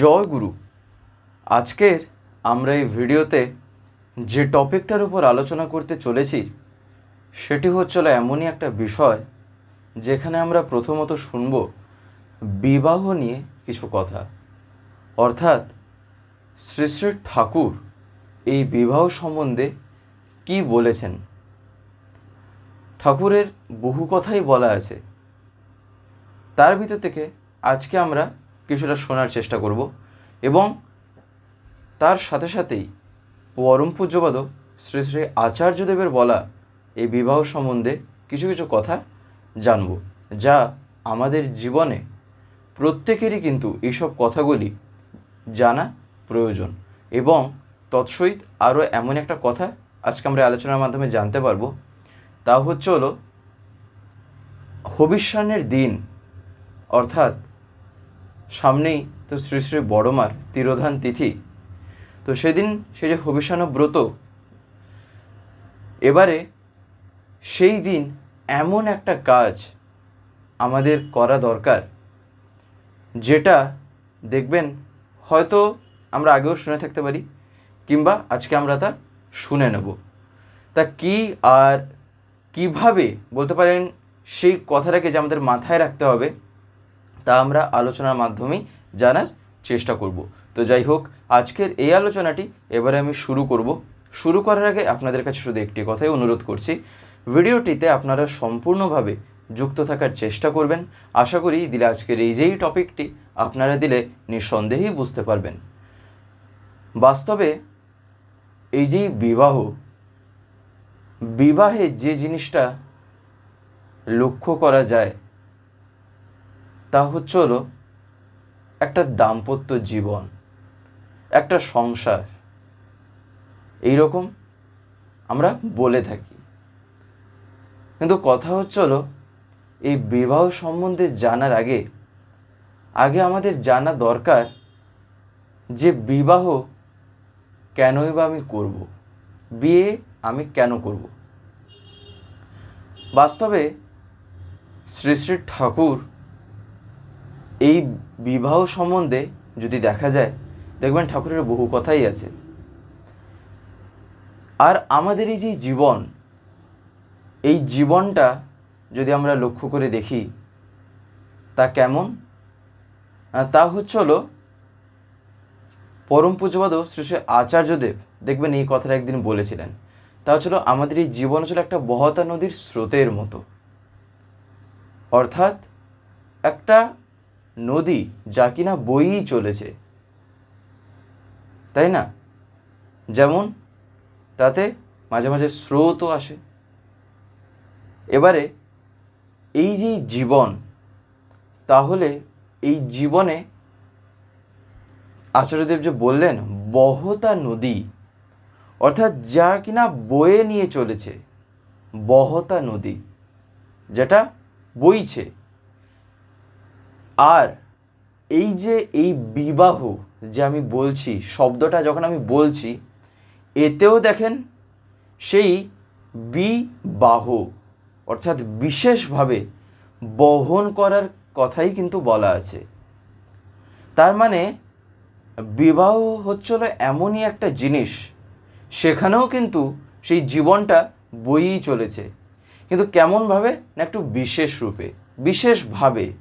জয় গুরু। আজকের আমরা এই ভিডিওতে যে টপিকটার উপর আলোচনা করতে চলেছি, সেটি হচ্ছিল এমনই একটা বিষয় যেখানে আমরা প্রথমত শুনব বিবাহ নিয়ে কিছু কথা। অর্থাৎ শ্রী শ্রী ঠাকুর এই বিবাহ সম্বন্ধে কি বলেছেন? ঠাকুরের বহু কথাই বলা আছে। তার ভিতর থেকে আজকে আমরা কিছুটা শোনার চেষ্টা করব এবং তার সাথে সাথেই পরম পূজ্যপাদ শ্রী শ্রী আচার্যদেবের বলা এই বিবাহ সম্বন্ধে কিছু কিছু কথা জানব, যা আমাদের জীবনে প্রত্যেকেরই কিন্তু এইসব কথাগুলি জানা প্রয়োজন এবং তৎসহিত আরও এমন একটা কথা আজকে আমরা আলোচনার মাধ্যমে জানতে পারব, তা হচ্ছে হলো হবিষ্যানের দিন, অর্থাৎ সামনেই তো শ্রী শ্রী বড়মার তিরোধান তিথি। তো সেদিন সে যে হবিষ্যান ব্রত, এবারে সেই দিন এমন একটা কাজ আমাদের করা দরকার, যেটা দেখবেন হয়তো আমরা আগেও শুনে থাকতে পারি, কিংবা আজকে আমরা তা শুনে নেব। তা কি আর কীভাবে বলতে পারেন সেই কথাটাকে যে আমাদের মাথায় রাখতে হবে তা আমরা আলোচনার মাধ্যমেই জানার চেষ্টা করব। তো যাই হোক, আজকের এই আলোচনাটি এবারে আমি শুরু করব। শুরু করার আগে আপনাদের কাছে শুধু একটি কথাই অনুরোধ করছি, ভিডিওটিতে আপনারা সম্পূর্ণভাবে যুক্ত থাকার চেষ্টা করবেন। আশা করি দিলে আজকের এই যেই টপিকটি আপনারা দিলে নিঃসন্দেহেই বুঝতে পারবেন। বাস্তবে এই যেই বিবাহ, বিবাহে যে জিনিসটা লক্ষ্য করা যায় তা হচ্ছে হলো একটা দাম্পত্য জীবন, একটা সংসার। এই রকম আমরা বলে থাকি। কিন্তু কথা হচ্ছে হলো, এই বিবাহ সম্বন্ধে জানার আগে আগে আমাদের জানা দরকার যে বিবাহ কেনই বা আমি করব, বিয়ে আমি কেন করব। বাস্তবে শ্রী শ্রী ঠাকুর এই বিবাহ সম্বন্ধে যদি দেখা যায়, দেখবেন ঠাকুরের বহু কথাই আছে। আর আমাদের এই যে জীবন, এই জীবনটা যদি আমরা লক্ষ্য করে দেখি, তা কেমন? তা হচ্ছে হলো, পরম পূজ্যপাদ শ্রী শ্রী আচার্যদেব দেখবেন এই কথাটা একদিন বলেছিলেন। তা হচ্ছিল আমাদের এই জীবন ছিল একটা বহতা নদীর স্রোতের মতো। অর্থাৎ একটা নদী যা কিনা বইই চলেছে। তাই না? যেমন তাতে মাঝে মাঝে স্রোতও আসে। এবারে এই যে জীবন, তাহলে এই জীবনে আচার্যদেব যে বললেন, বহতা নদী, অর্থাৎ যা কিনা বয়ে নিয়ে চলেছে, বহতা নদী, যেটা বইছে। আর এই যে এই বিবাহ যে আমি বলছি, শব্দটা যখন আমি বলছি, এতেও দেখেন সেই বিবাহ, অর্থাৎ বিশেষভাবে বহন করার কথাই কিন্তু বলা আছে। তার মানে বিবাহ হচ্ছিল এমনই একটা জিনিস, সেখানেও কিন্তু সেই জীবনটা বইই চলেছে। কিন্তু কেমনভাবে না একটু বিশেষ রূপে বিশেষভাবে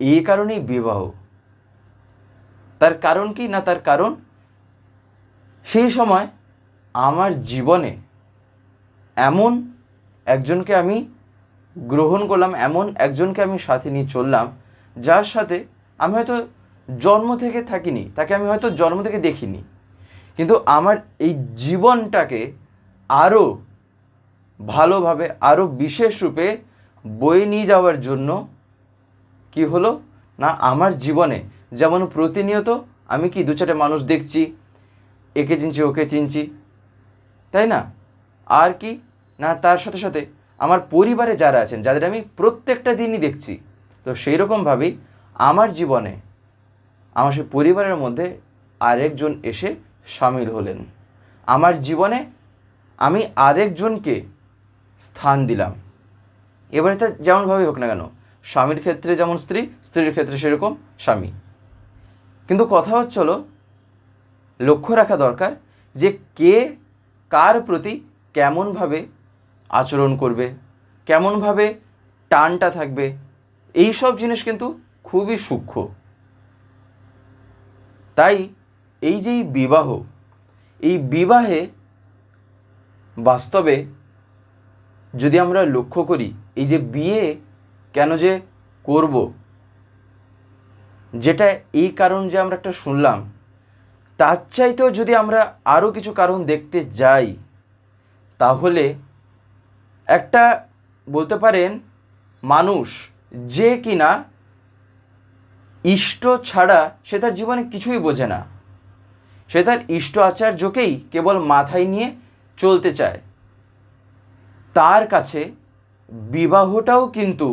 এই কারণেই বিবাহ। তার কারণ কি না তার কারণ? সেই সময় আমার জীবনে এমন একজনকে আমি গ্রহণ করলাম, এমন একজনকে আমি সাথে নিয়ে চললাম, যার সাথে আমি হয়তো জন্ম থেকে থাকিনি, তাকে আমি হয়তো জন্ম থেকে দেখিনি। কিন্তু আমার এই জীবনটাকে আরও ভালোভাবে আরও বিশেষ রূপে বয়ে নিয়ে যাওয়ার জন্য কি হলো? না, আমার জীবনে। যেমন প্রতিনিয়ত আমি কি দু চারটে মানুষ দেখছি, একে চিনছি, ওকে চিনছি। তাই না? আর কি? না, তার সাথে সাথে আমার পরিবারে যারা আছেন, যাদের আমি প্রত্যেকটা দিনই দেখছি, তো সেই রকমভাবেই আমার জীবনে, আমার সেই পরিবারের মধ্যে আরেকজন এসে সামিল হলেন। আমার জীবনে আমি আরেকজনকে স্থান দিলাম। এবারে তা যেমনভাবেই হোক না কেন স্বামীর ক্ষেত্রে যেমন স্ত্রী, স্ত্রীর ক্ষেত্রে সেরকম স্বামী। কিন্তু কথা হচ্ছে হলো, লক্ষ্য রাখা দরকার যে কে কার প্রতি কেমনভাবে আচরণ করবে, কেমনভাবে টানটা থাকবে এই সব জিনিস কিন্তু খুবই সূক্ষ্ম। তাই এই যে এই বিবাহ, এই বিবাহে বাস্তবে যদি আমরা লক্ষ্য করি, এই যে বিয়ে কেন যে করব? যেটা এই কারণ যে আমরা একটা শুনলাম, তার চাইতেও যদি আমরা আরও কিছু কারণ দেখতে যাই, তাহলে একটা বলতে পারেন মানুষ যে কিনা ইষ্ট ছাড়া সে তার জীবনে কিছুই বোঝে না। সে তার ইষ্ট আচার্যকেই কেবল মাথায় নিয়ে চলতে চায়। তার কাছে বিবাহটাও কিন্তু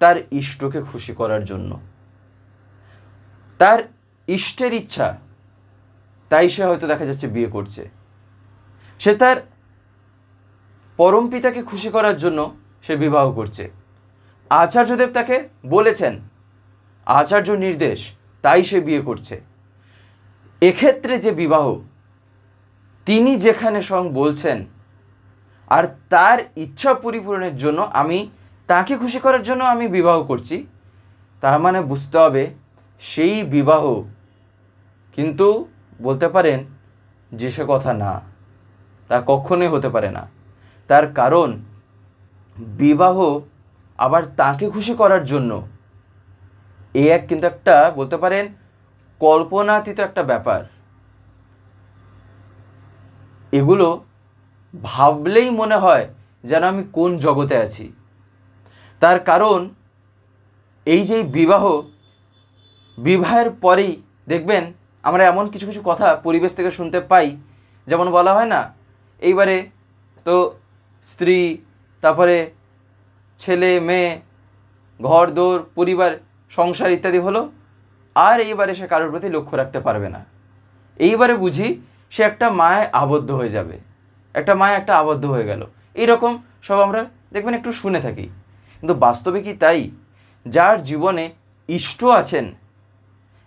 তার ইষ্টকে খুশি করার জন্য। তার ইষ্টের ইচ্ছা, তাই সে হয়তো দেখা যাচ্ছে বিয়ে করছে। সে তার পরম পিতাকে খুশি করার জন্য সে বিবাহ করছে। আচার্যদেব তাকে বলেছেন, আচার্য নির্দেশ, তাই সে বিয়ে করছে। এক্ষেত্রে যে বিবাহ, তিনি যেখানে স্বয়ং বলছেন, আর তার ইচ্ছা পরিপূরণের জন্য আমি তাকে খুশি করার জন্য আমি বিবাহ করছি। তার মানে বুঝতে হবে সেই বিবাহ কিন্তু বলতে পারেন যে সে কথা না, তা কখনোই হতে পারে না। তার কারণ বিবাহ আবার তাকে খুশি করার জন্য এ এক কিন্তু একটা বলতে পারেন কল্পনাতীত একটা ব্যাপার। এগুলো ভাবলেই মনে হয় যেন আমি কোন জগতে আছি। তার কারণ এই যে বিবাহ, বিবাহের পরেই দেখবেন আমরা এমন কিছু কিছু কথা পরিবেশ থেকে শুনতে পাই। যেমন বলা হয় না, এইবারে তো স্ত্রী, তারপরে ছেলে, মেয়ে, ঘর, দোর, পরিবার, সংসার ইত্যাদি হলো, আর এইবারে সে কারোর প্রতি লক্ষ্য রাখতে পারবে না। এইবারে বুঝি সে একটা মায়ে আবদ্ধ হয়ে যাবে। একটা মায়ে একটা আবদ্ধ হয়ে গেল। এইরকম সব আমরা দেখবেন একটু শুনে থাকি। কিন্তু বাস্তবে কি তাই? যার জীবনে ইষ্ট আছেন,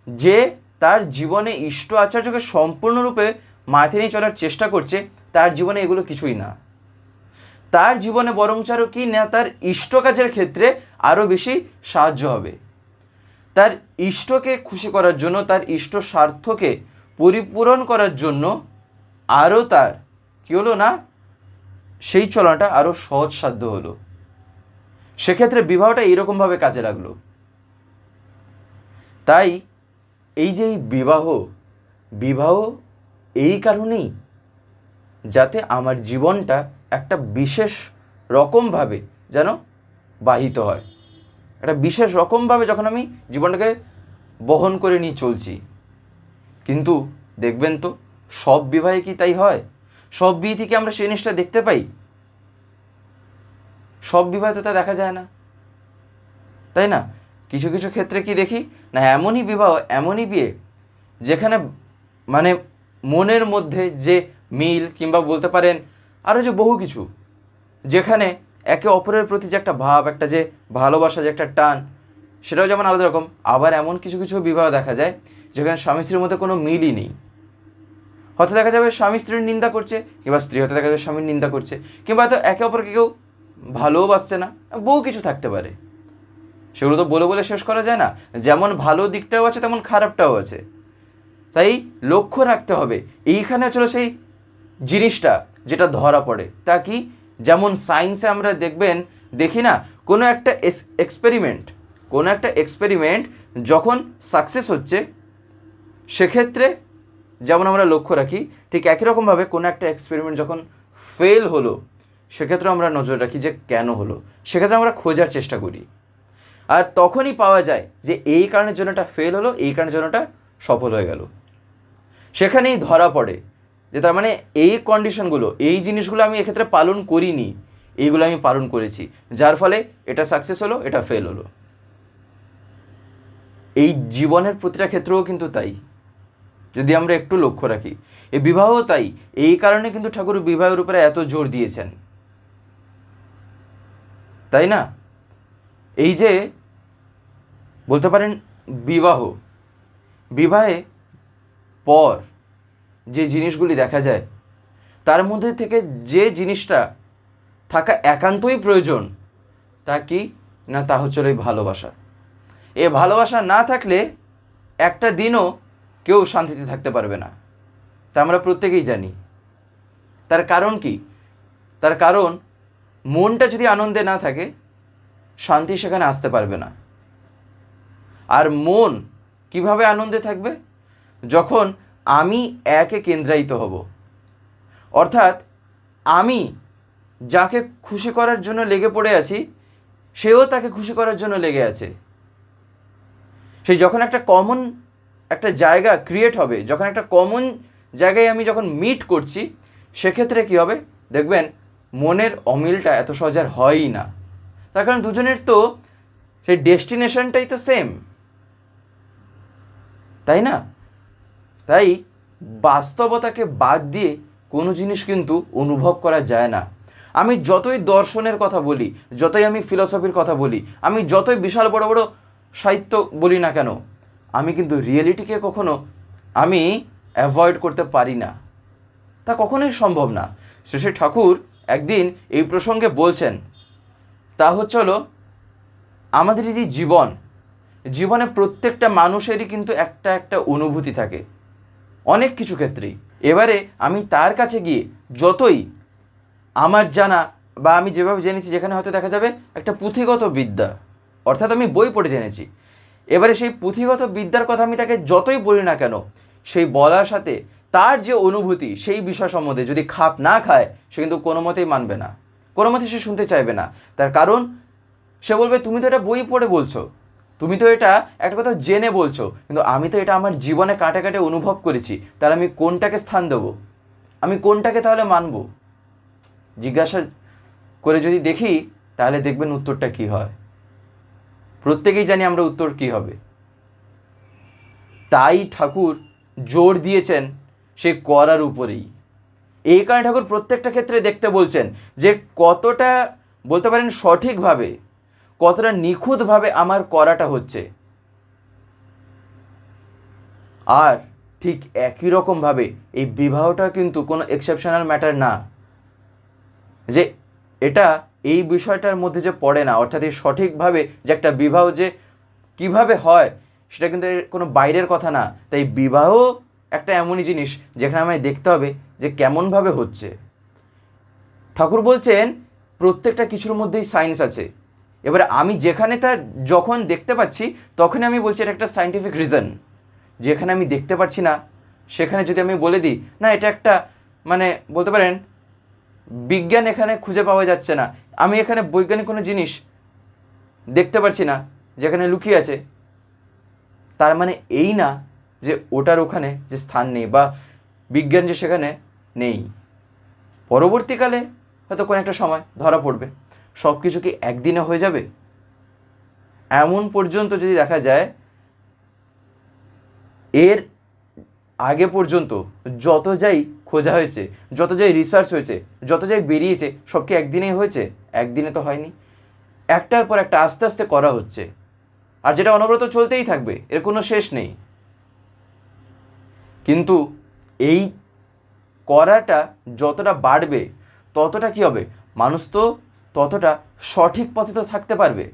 যে তার জীবনে ইষ্ট আচার্যকে সম্পূর্ণরূপে মাথায় নিয়ে চলার চেষ্টা করছে, তার জীবনে এগুলো কিছুই না। তার জীবনে বরঞ্চ কি না, তার ইষ্ট কাজের ক্ষেত্রে আরও বেশি সাহায্য হবে। তার ইষ্টকে খুশি করার জন্য, তার ইষ্ট স্বার্থকে পরিপূরণ করার জন্য আরও তার, কী হলো না? সেই চলনটা আরও সহজসাধ্য হলো। সেক্ষেত্রে বিবাহটা এইরকমভাবে কাজে লাগল। তাই এই যে বিবাহ বিবাহ এই কারণেই যাতে আমার জীবনটা একটা বিশেষ রকমভাবে যেন বাহিত হয়। একটা বিশেষ রকমভাবে যখন আমি জীবনটাকে বহন করে নিয়ে চলছি। কিন্তু দেখবেন তো, সব বিবাহে কি তাই হয়? সব বিয়ে থেকে আমরা সেই জিনিসটা দেখতে পাই? সব বিবাহে তো তা দেখা যায় না। তাই না? কিছু কিছু ক্ষেত্রে কি দেখি? না, এমনই বিবাহ, এমনই বিয়ে, যেখানে মানে মনের মধ্যে যে মিল কিংবা বলতে পারেন আরও যে বহু কিছু, যেখানে একে অপরের প্রতি যে একটা ভাব, একটা যে ভালোবাসা, যে একটা টান, সেটাও যেমন আলাদা রকম, আবার এমন কিছু কিছু বিবাহ দেখা যায়, যেখানে স্বামী স্ত্রীর মধ্যে কোনো মিলই নেই। হয়তো দেখা যাবে স্বামী স্ত্রীর নিন্দা করছে, কিংবা স্ত্রী হয়তো দেখা যাবে স্বামীর নিন্দা করছে, কিংবা হয়তো একে অপরকে কেউ ভালোবাসছে না বহু কিছু থাকতে পারে। সেগুলো তো বলে বলে শেষ করা যায় না। যেমন ভালো দিকটাও আছে, তেমন খারাপটাও আছে। তাই লক্ষ্য রাখতে হবে। এইখানে চলো সেই জিনিসটা যেটা ধরা পড়ে। তা কি? যেমন সায়েন্সে আমরা দেখবেন, দেখি না, কোনো একটা এক্সপেরিমেন্ট কোনো একটা এক্সপেরিমেন্ট যখন সাকসেস হচ্ছে, সেক্ষেত্রে যেমন আমরা লক্ষ্য রাখি, ঠিক একই রকমভাবে কোনো একটা এক্সপেরিমেন্ট যখন ফেল হলো সেক্ষেত্রে আমরা নজর রাখি যে কেন হলো। সেক্ষেত্রে আমরা খোঁজার চেষ্টা করি। আর তখনই পাওয়া যায় যে এই কারণের জন্য এটা ফেল হলো, এই কারণের জন্য এটা সফল হয়ে গেল। সেখানেই ধরা পড়ে যে তার মানে এই কন্ডিশনগুলো এই জিনিসগুলো আমি এক্ষেত্রে পালন করিনি, এইগুলো আমি পালন করেছি, যার ফলে এটা সাকসেস হলো, এটা ফেল হলো। এই জীবনের প্রতিটা ক্ষেত্রেও কিন্তু তাই। যদি আমরা একটু লক্ষ্য রাখি, এই বিবাহ তাই। এই কারণে কিন্তু ঠাকুর বিবাহের উপরে এত জোর দিয়েছেন। তাই না? এই যে বলতে পারেন বিবাহ। বিবাহে পর যে জিনিসগুলি দেখা যায়, তার মধ্যে থেকে যে জিনিসটা থাকা একান্তই প্রয়োজন, তা কি না তা হচ্ছে এই ভালোবাসা। এ ভালোবাসা না থাকলে একটা দিনও কেউ শান্তিতে থাকতে পারবে না। তা আমরা প্রত্যেকেই জানি। তার কারণ কি? তার কারণ মনটা যদি আনন্দে না থাকে, শান্তি সেখানে আসতে পারবে না। আর মন কীভাবে আনন্দে থাকবে? যখন আমি একে কেন্দ্রায়িত হব। অর্থাৎ আমি যাকে খুশি করার জন্য লেগে পড়ে আছি, সেও তাকে খুশি করার জন্য লেগে আছে। সেই যখন একটা কমন একটা জায়গা ক্রিয়েট হবে, যখন একটা কমন জায়গায় আমি যখন মিট করছি, সেক্ষেত্রে কী হবে? দেখবেন মনের অমিলটা এত সহজ আর হয়ই না। তার কারণ দুজনের তো সেই ডেস্টিনেশনটাই তো সেম তাই না? তাই বাস্তবতাকে বাদ দিয়ে কোনো জিনিস কিন্তু অনুভব করা যায় না। আমি যতই দর্শনের কথা বলি, যতই আমি ফিলসফির কথা বলি, আমি যতই বিশাল বড় বড় সাহিত্য বলি না কেন, আমি কিন্তু রিয়েলিটিকে কখনো আমি অ্যাভয়েড করতে পারি না। তা কখনোই সম্ভব না। শ্রী ঠাকুর একদিন এই প্রসঙ্গে বলছেন, তা হচ্ছে হলো, আমাদের যে জীবন, জীবনে প্রত্যেকটা মানুষেরই কিন্তু একটা একটা অনুভূতি থাকে, অনেক কিছু ক্ষেত্রেই। এবারে আমি তার কাছে গিয়ে যতই আমার জানা বা আমি যেভাবে জেনেছি, যেখানে হয়তো দেখা যাবে একটা পুঁথিগত বিদ্যা, অর্থাৎ আমি বই পড়ে জেনেছি, এবারে সেই পুঁথিগত বিদ্যার কথা আমি তাকে যতই বলি না কেন, সেই বলার সাথে তার যে অনুভূতি, সেই বিষয় সম্বন্ধে যদি খাপ না খায়, সে কিন্তু কোনো মতেই মানবে না। কোনো মতে সে শুনতে চাইবে না। তার কারণ, সে বলবে, তুমি তো এটা বই পড়ে বলছো। তুমি তো এটা একটা কথা জেনে বলছো। কিন্তু আমি তো এটা আমার জীবনে কাটে কাটে অনুভব করেছি। তাহলে আমি কোনটাকে স্থান দেবো? আমি কোনটাকে তাহলে মানব? জিজ্ঞাসা করে যদি দেখি, তাহলে দেখবেন উত্তরটা কি হয়। প্রত্যেকেই জানি আমরা উত্তর কি হবে। তাই ঠাকুর জোর দিয়েছেন সে করার উপরেই। এই কারণে ঠাকুর প্রত্যেকটা ক্ষেত্রে দেখতে বলছেন যে কতটা বলতে পারেন সঠিকভাবে, কতটা নিখুঁতভাবে আমার করাটা হচ্ছে। আর ঠিক একই রকমভাবে এই বিবাহটা কিন্তু কোনো এক্সেপশনাল ম্যাটার না। যে এটা এই বিষয়টার মধ্যে যে পড়ে না, অর্থাৎ এই সঠিকভাবে যে একটা বিবাহ যে কীভাবে হয়, সেটা কিন্তু কোনো বাইরের কথা না। তাই বিবাহ একটা এমনই জিনিস যেখানে আমায় দেখতে হবে যে কেমনভাবে হচ্ছে। ঠাকুর বলছেন, প্রত্যেকটা কিছুর মধ্যেই সায়েন্স আছে। এবারে আমি যেখানে তা যখন দেখতে পাচ্ছি, তখনই আমি বলছি এটা একটা সায়েন্টিফিক রিজন যেখানে আমি দেখতে পাচ্ছি না, সেখানে যদি আমি বলে দিই, না, এটা একটা মানে বলতে পারেন, বিজ্ঞান এখানে খুঁজে পাওয়া যাচ্ছে না। আমি এখানে বৈজ্ঞানিক কোনো জিনিস দেখতে পাচ্ছি না, যেখানে লুকিয়ে আছে। তার মানে এই না যে ওটার ওখানে যে স্থান নেই বা বিজ্ঞান যে সেখানে নেই। পরবর্তীকালে হয়তো কোনো একটা সময় ধরা পড়বে। সব কিছু কি একদিনে হয়ে যাবে? এমন পর্যন্ত যদি দেখা যায়, এর আগে পর্যন্ত যত যাই খোঁজা হয়েছে, যত যাই রিসার্চ হয়েছে, যত যাই বেরিয়েছে, সব কি একদিনেই হয়েছে? একদিনে তো হয়নি। একটার পর একটা আস্তে আস্তে করা হচ্ছে। আর যেটা অনবরত চলতেই থাকবে, এর কোনো শেষ নেই। কিন্তু এই করাটা যতটা বাড়বে, ততটা কি হবে? মানুষ তো ততটা সঠিক পথে তো থাকতে পারবে।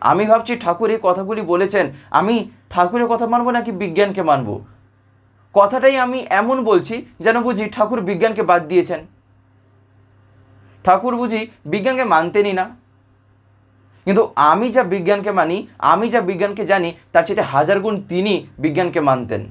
আমি ভাবছি ঠাকুর এই কথাগুলি বলেছেন, আমি ঠাকুরের কথা মানবো নাকি বিজ্ঞানকে মানব? কথাটাই আমি এমন বলছি যেন বুঝি ঠাকুর বিজ্ঞানকে বাদ দিয়েছেন। ঠাকুর বুঝি বিজ্ঞানকে মানতেনই না। কিন্তু আমি যা বিজ্ঞানকে মানি, আমি যা বিজ্ঞানকে জানি, তার চেয়ে হাজার গুণ তিনি বিজ্ঞানকে মানতেন।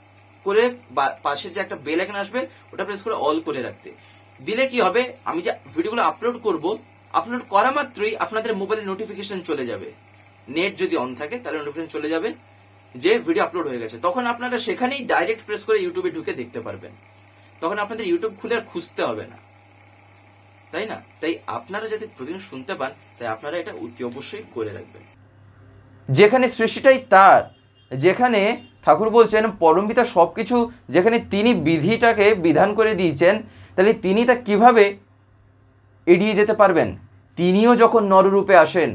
করে পাশের যে একটা বেল আইকন আসবে, ওটা প্রেস করে অল করে রাখতে। দিলে কি হবে? আমি যে ভিডিওগুলো আপলোড করব আপলোড করা মাত্রই আপনাদের মোবাইলে নোটিফিকেশন চলে যাবে। নেট যদি অন থাকে, তাহলে নোটিফিকেশন চলে যাবে যে ভিডিও আপলোড হয়ে গেছে। তখন আপনারা সেখানেই ডাইরেক্ট প্রেস করে ইউটিউবে ঢুকে দেখতে পারবেন। তখন আপনাদের ইউটিউব খুলে আর খুঁজতে হবে না। তাই না? তাই আপনারা যাতে প্রতিদিন শুনতে পান, তাই আপনারা এটা অতি অবশ্যই করে রাখবেন। যেখানে সৃষ্টিটাই তার, যেখানে ঠাকুর বলছেন, পরমপিতা সব কিছু যেখানে তিনি বিধিটাকে বিধান করে দিয়েছেন, তাহলে তিনি তা কীভাবে এড়িয়ে যেতে পারবেন? তিনিও যখন নররূপে আসেন,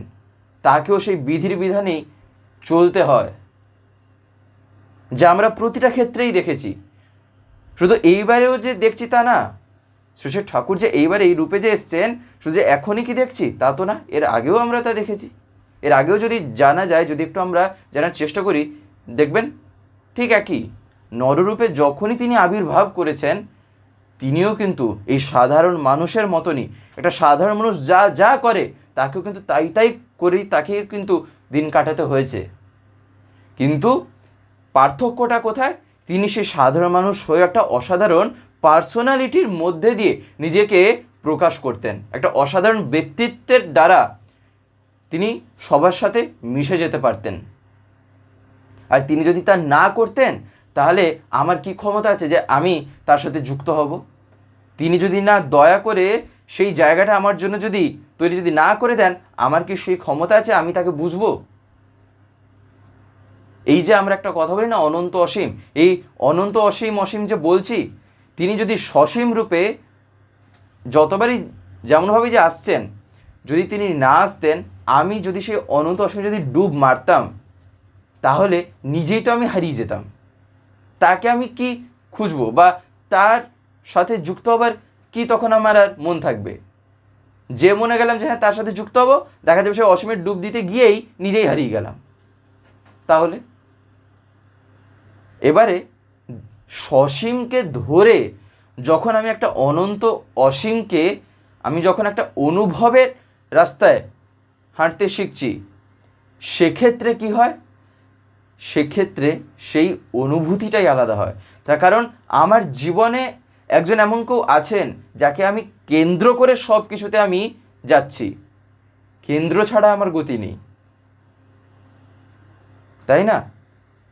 তাকেও সেই বিধির বিধানেই চলতে হয়। যা আমরা প্রতিটা ক্ষেত্রেই দেখেছি। শুধু এইবারেও যে দেখছি তা না শ্রী ঠাকুর যে এইবার এই রূপে যে এসছেন, শুধু যে এখনই কি দেখছি, তা তো না, এর আগেও আমরা তা দেখেছি। এর আগেও যদি জানা যায়, যদি একটু আমরা জানার চেষ্টা করি, দেখবেন ঠিক একই। নররূপে যখনই তিনি আবির্ভাব করেছেন, তিনিও কিন্তু এই সাধারণ মানুষের মতনই। একটা সাধারণ মানুষ যা যা করে, তাকেও কিন্তু তাই তাই করেই তাকে কিন্তু দিন কাটাতে হয়েছে। কিন্তু পার্থক্যটা কোথায়? তিনি সেই সাধারণ মানুষ হয়ে একটা অসাধারণ পার্সোনালিটির মধ্যে দিয়ে নিজেকে প্রকাশ করতেন। একটা অসাধারণ ব্যক্তিত্বের দ্বারা তিনি সবার সাথে মিশে যেতে পারতেন। আর তিনি যদি তা না করতেন, তাহলে আমার কি ক্ষমতা আছে যে আমি তার সাথে যুক্ত হব? তিনি যদি না দয়া করে সেই জায়গাটা আমার জন্য যদি তৈরি যদি না করে দেন, আমার কি সেই ক্ষমতা আছে আমি তাকে বুঝব? এই যে আমরা একটা কথা বলি না, অনন্ত অসীম, এই অনন্ত অসীম অসীম যে বলছি, তিনি যদি সসীম রূপে যতবারই যেমনভাবে যে আসছেন, যদি তিনি না আসতেন, আমি যদি সেই অনন্ত অসীম যদি ডুব মারতাম তাহলে নিজেই তো আমি হারিয়ে যেতাম। তাকে আমি কি খুঁজবো বা তার সাথে যুক্ত হবার কি তখন আমার আর মন থাকবে? যে মনে গেলাম যে হ্যাঁ তার সাথে যুক্ত হব, দেখা যাবে সে অসীমের ডুব দিতে গিয়েই নিজেই হারিয়ে গেলাম। তাহলে? এবারে সসীমকে ধরে যখন আমি একটা অনন্ত অসীমকে আমি যখন একটা অনুভবের রাস্তায় হাঁটতে শিখছি, সেক্ষেত্রে কি হয়? সেক্ষেত্রে সেই অনুভূতিটাই আলাদা হয়। তার কারণ আমার জীবনে একজন এমন কেউ আছেন যাকে আমি কেন্দ্র করে সব কিছুতে আমি যাচ্ছি। কেন্দ্র ছাড়া আমার গতি নেই। তাই না?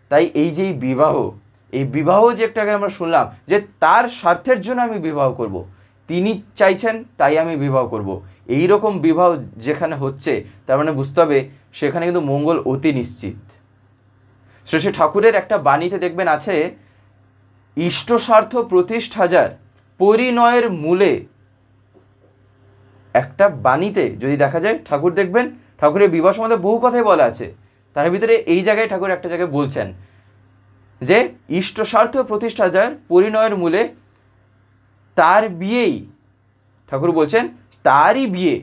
তাই এই যে বিবাহ, এই বিবাহ যে একটা আগে আমরা শুনলাম যে তার স্বার্থের জন্য আমি বিবাহ করব। তিনি চাইছেন তাই আমি বিবাহ করব। এই রকম বিবাহ যেখানে হচ্ছে, তার মানে বুঝতে হবে সেখানে কিন্তু মঙ্গল অতি নিশ্চিত। শ্রী ঠাকুরের একটা বাণীতে দেখবেন আছে ইষ্ট স্বার্থ প্রতিষ্ঠাজার পরিণয়ের মূলে। একটা বাণীতে যদি দেখা যায়, ঠাকুর দেখবেন, ঠাকুরের বিবাহ সম্বন্ধে বহু কথাই বলা আছে। তার ভিতরে এই জায়গায় ঠাকুর একটা জায়গায় বলছেন যে ইষ্ট স্বার্থ প্রতিষ্ঠা যার পরিণয়ের মূলে তার বিয়েই, ঠাকুর বলছেন, তারই বিয়ে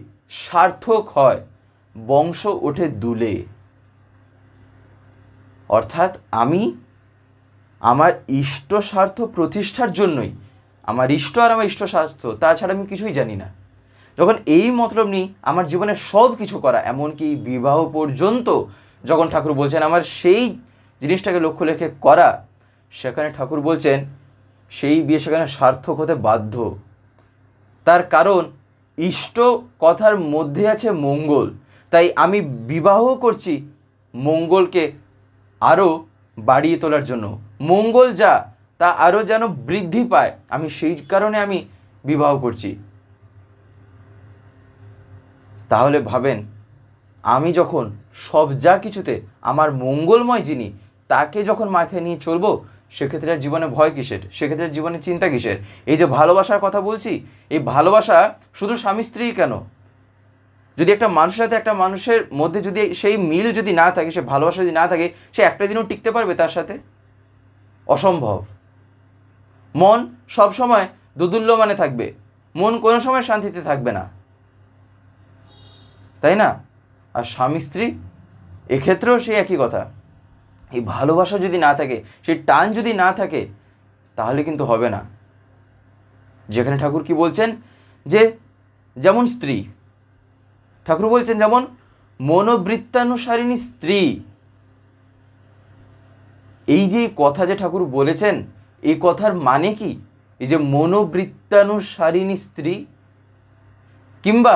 সার্থক হয়, বংশ ওঠে দুলে। অর্থাৎ আমি আমার ইষ্ট স্বার্থ প্রতিষ্ঠার জন্যই, আমার ইষ্ট আর আমার ইষ্ট স্বার্থ তাছাড়া আমি কিছুই জানি না। যখন এই মতলব নিই আমার জীবনে সব কিছু করা, এমনকি বিবাহ পর্যন্ত যখন ঠাকুর বলছেন আমার সেই জিনিসটাকে লক্ষ্য রেখে করা, সেখানে ঠাকুর বলছেন, সেই বিয়ে সেখানে সার্থক হতে বাধ্য। তার কারণ, ইষ্ট কথার মধ্যে আছে মঙ্গল। তাই আমি বিবাহ করছি মঙ্গলকে আরও বাড়িয়ে তোলার জন্য। মঙ্গল যা, তা আরও যেন বৃদ্ধি পায়, আমি সেই কারণে আমি বিবাহ করছি। তাহলে ভাবেন, আমি যখন সব যা কিছুতে আমার মঙ্গলময় যিনি, তাকে যখন মাথায় নিয়ে চলবো, সেক্ষেত্রে জীবনে ভয় কিসের? সেক্ষেত্রে জীবনে চিন্তা কিসের? এই যে ভালোবাসার কথা বলছি, এই ভালোবাসা শুধু স্বামী স্ত্রী কেন? যদি একটা মানুষের সাথে একটা মানুষের মধ্যে যদি সেই মিল যদি না থাকে, সে ভালোবাসা যদি না থাকে, সে একটা দিনও টিকতে পারবে তার সাথে? অসম্ভব। মন সব সময় দুদুল্যমানে থাকবে। মন কোনো সময় শান্তিতে থাকবে না। তাই না? আর স্বামী স্ত্রী, এক্ষেত্রেও সেই একই কথা। এই ভালোবাসা যদি না থাকে, সেই টান যদি না থাকে, তাহলে কিন্তু হবে না। যেখানে ঠাকুর কি বলছেন? যে যেমন স্ত্রী ঠাকুর বলছেন যেমন, মনোবৃত্তানুসারিণী স্ত্রী। এই যে কথা যে ঠাকুর বলেছেন এই কথার মানে কি? এই যে মনোবৃত্তানুসারিণী স্ত্রী, কিংবা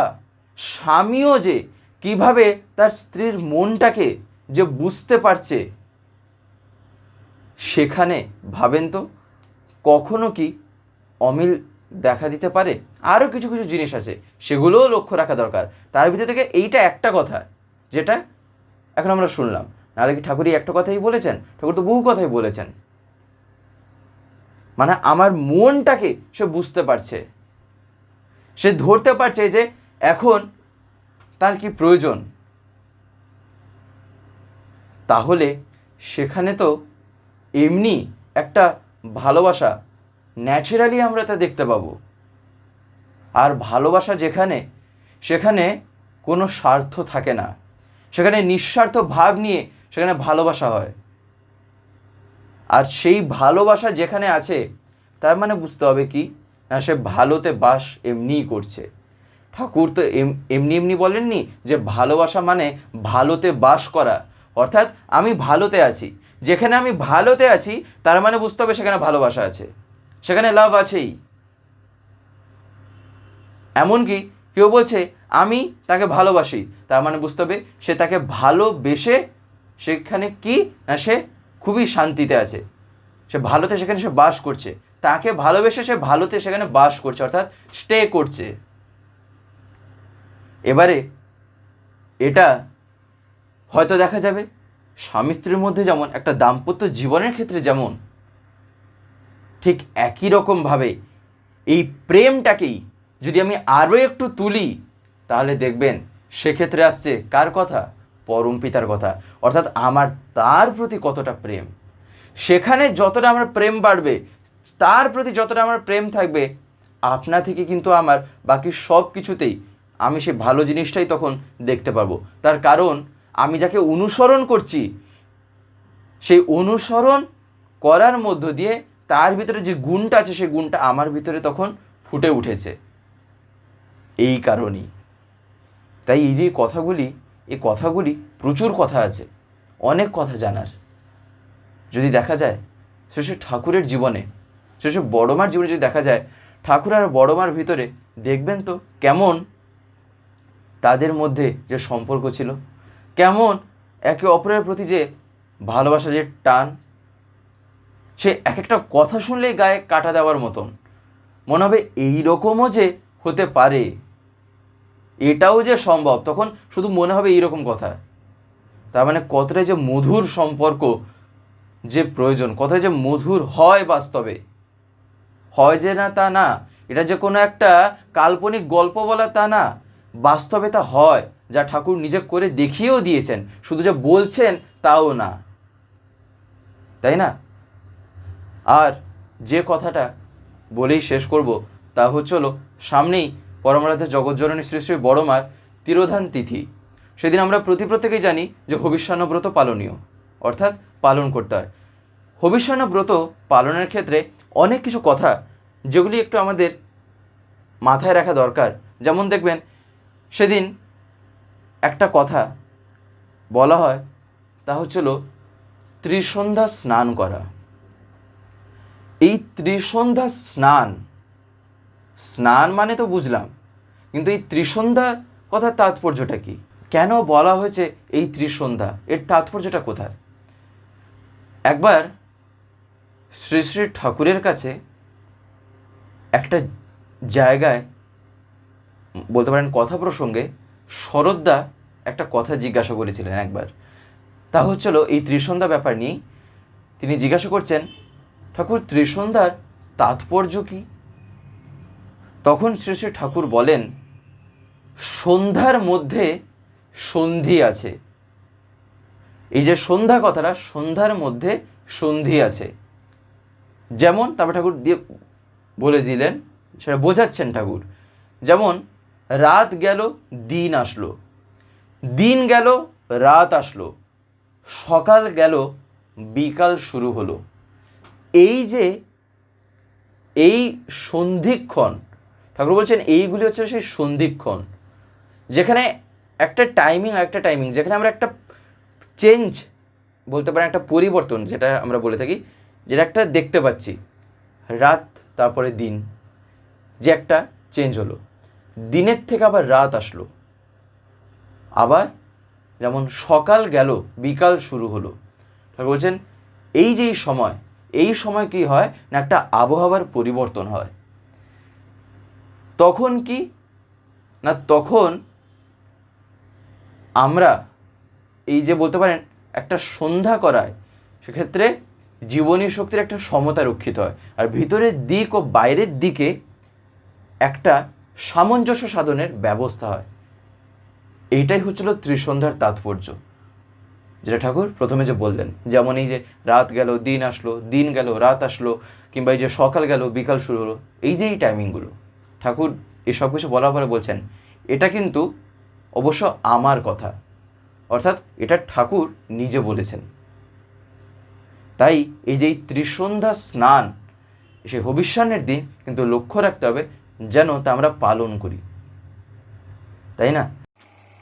স্বামীও যে কীভাবে তার স্ত্রীর মনটাকে যে বুঝতে পারছে, সেখানে ভাবেন তো, কখনো কি অমিল দেখা দিতে পারে, আরও কিছু কিছু জিনিস আছে, সেগুলোও লক্ষ্য রাখা দরকার। তার ভিতর থেকে এইটা একটা কথা, যেটা এখন আমরা শুনলাম। নাহলে কি ঠাকুরই একটা কথাই বলেছেন? ঠাকুর তো বহু কথাই বলেছেন। মানে আমার মনটাকে সে বুঝতে পারছে। সে ধরতে পারছে যে এখন তার কি প্রয়োজন? তাহলে সেখানে তো এমনি একটা ভালোবাসা ন্যাচারালি আমরা তা দেখতে পাবো। আর ভালোবাসা যেখানে, সেখানে কোনো স্বার্থ থাকে না। সেখানে নিঃস্বার্থ ভাব নিয়ে সেখানে ভালোবাসা হয়। আর সেই ভালোবাসা যেখানে আছে, তার মানে বুঝতে হবে কি? না, সে ভালোতে বাস এমনিই করছে। ঠাকুর তো এম- এমনি এমনি বলেননি যে ভালোবাসা মানে ভালোতে বাস করা। অর্থাৎ আমি ভালোতে আছি। যেখানে আমি ভালোতে আছি, তার মানে বুঝতে হবে সেখানে ভালোবাসা আছে। সেখানে লাভ আছেই। এমনকি কেউ বলছে, আমি তাকে ভালোবাসি। তার মানে বুঝতে হবে, সে তাকে ভালোবেসে সেখানে কি? না, সে খুবই শান্তিতে আছে। সে ভালোতে সেখানে সে বাস করছে। তাকে ভালোবেসে সে ভালোতে সেখানে বাস করছে, অর্থাৎ স্টে করছে। এবারে এটা হয়তো দেখা যাবে স্বামী স্ত্রীর মধ্যে যেমন একটা দাম্পত্য জীবনের ক্ষেত্রে যেমন ঠিক একই রকমভাবে এই প্রেমটাকেই যদি আমি আরও একটু তুলি, তাহলে দেখবেন সেক্ষেত্রে আসছে কার কথা? পরম পিতার কথা। অর্থাৎ আমার তার প্রতি কতটা প্রেম। সেখানে যতটা আমার প্রেম বাড়বে, তার প্রতি যতটা আমার প্রেম থাকবে, আপনা থেকে কিন্তু আমার বাকি সব কিছুতেই আমি সে ভালো জিনিসটাই তখন দেখতে পারব। তার কারণ, আমি যাকে অনুসরণ করছি, সেই অনুসরণ করার মধ্য দিয়ে তার ভিতরে যে গুণটা আছে, সেই গুণটা আমার ভিতরে তখন ফুটে উঠেছে। এই কারণেই। তাই এই যে কথাগুলি, এই কথাগুলি প্রচুর কথা আছে, অনেক কথা জানার। যদি দেখা যায় সে শেষে ঠাকুরের জীবনে সে শেষে বড়মার জীবনে যদি দেখা যায়, ঠাকুর আর বড়মার ভিতরে দেখবেন তো কেমন তাদের মধ্যে যে সম্পর্ক ছিল, কেমন একে অপরের প্রতি যে ভালোবাসা যে টান সে এক একটা কথা শুনলেই গায়ে কাটা দেওয়ার মতন। মনে হবে এই রকমও যে হতে পারে। এটাও যে সম্ভব, তখন শুধু মনে হবে এইরকম কথা। তার মানে কতটা যে মধুর সম্পর্ক যে প্রয়োজন, কতটা যে মধুর হয় বাস্তবে। হয় যে না তা না, এটা যে কোনো একটা কাল্পনিক গল্প বলা তা না। বাস্তবে তা হয়, যা ঠাকুর নিজে করে দেখিয়েও দিয়েছেন। শুধু যে বলছেন তাও না। তাই না? আর যে কথাটা বলেই শেষ করব তা হচ্ছে হলো, সামনেই পরমরাধা জগৎজননী শ্রী শ্রী বড়মার তিরোধান তিথি। সেদিন আমরা প্রতি প্রত্যেকেই জানি যে হবিষ্যান্ন ব্রত পালনীয়, অর্থাৎ পালন করতে হয়। হবিষ্যান্ন ব্রত পালনের ক্ষেত্রে অনেক কিছু কথা যেগুলি একটু আমাদের মাথায় রাখা দরকার। যেমন দেখবেন, সেদিন একটা কথা বলা হয়, তা হচ্ছিল ত্রিসন্ধ্যা স্নান করা। এই ত্রিসন্ধ্যা স্নান স্নান মানে তো বুঝলাম, কিন্তু এই ত্রিসন্ধ্যা কথার তাৎপর্যটা কি? কেন বলা হয়েছে এই ত্রিসন্ধ্যা? এর তাৎপর্যটা কোথায়? একবার শ্রী শ্রী ঠাকুরের কাছে একটা জায়গায়, বলতে পারেন কথা প্রসঙ্গে শরদ্দা একটা কথা জিজ্ঞাসা করেছিলেন একবার। তা হচ্ছিল এই ত্রিসন্ধ্যা ব্যাপার নিয়েই তিনি জিজ্ঞাসা করছেন ঠাকুর ত্রিসন্ধ্যার তাৎপর্য কি? তখন শ্রী শ্রী ঠাকুর বলেন, সন্ধ্যার মধ্যে সন্ধি আছে। এই যে সন্ধ্যা কথাটা, সন্ধ্যার মধ্যে সন্ধি আছে। যেমন, তারপর ঠাকুর দিয়ে বলে দিলেন, সেটা বোঝাচ্ছেন ঠাকুর। যেমন, রাত গেল, দিন আসলো। দিন গেল, রাত আসলো। সকাল গেল, বিকাল শুরু হলো। এই যে এই সন্ধিক্ষণ, ঠাকুর বলছেন এইগুলি হচ্ছে সেই সন্ধিক্ষণ, যেখানে একটা টাইমিং আর একটা টাইমিং যেখানে আমরা একটা চেঞ্জ বলতে পারেন, একটা পরিবর্তন যেটা আমরা বলে থাকি, যেটা একটা দেখতে পাচ্ছি, রাত, তারপরে দিন, যে একটা চেঞ্জ হলো। দিনের থেকে আবার রাত আসলো। আবার যেমন সকাল গেল, বিকাল শুরু হলো। ঠাকুর বলছেন, এই যে সময় এই সময় কি হয়? না, একটা আবহাওয়ার পরিবর্তন হয়। তখন কি? না, তখন আমরা এই যে বলতে পারেন, একটা সন্ধ্যা করায়, সেক্ষেত্রে জীবনী শক্তির একটা সমতা রক্ষিত হয়। আর ভিতরের দিক ও বাইরের দিকে একটা সামঞ্জস্য সাধনের ব্যবস্থা হয়। এইটাই হচ্ছিল ত্রিসন্ধ্যার তাৎপর্য। যেটা ঠাকুর প্রথমে যে বললেন, যেমন এই যে রাত গেল, দিন আসলো, দিন গেল, রাত আসলো, কিংবা এই যে সকাল গেল, বিকাল শুরু হলো, এই যে এই টাইমিংগুলো ঠাকুর এসব কিছু বলার পরে বলছেন, এটা কিন্তু অবশ্য আমার কথা। অর্থাৎ এটা ঠাকুর নিজে বলেছেন। তাই এই যে ত্রিসন্ধ্যা স্নান সেই হবিষ্যানের দিন কিন্তু লক্ষ্য রাখতে হবে যেন তা আমরা পালন করি। তাই না?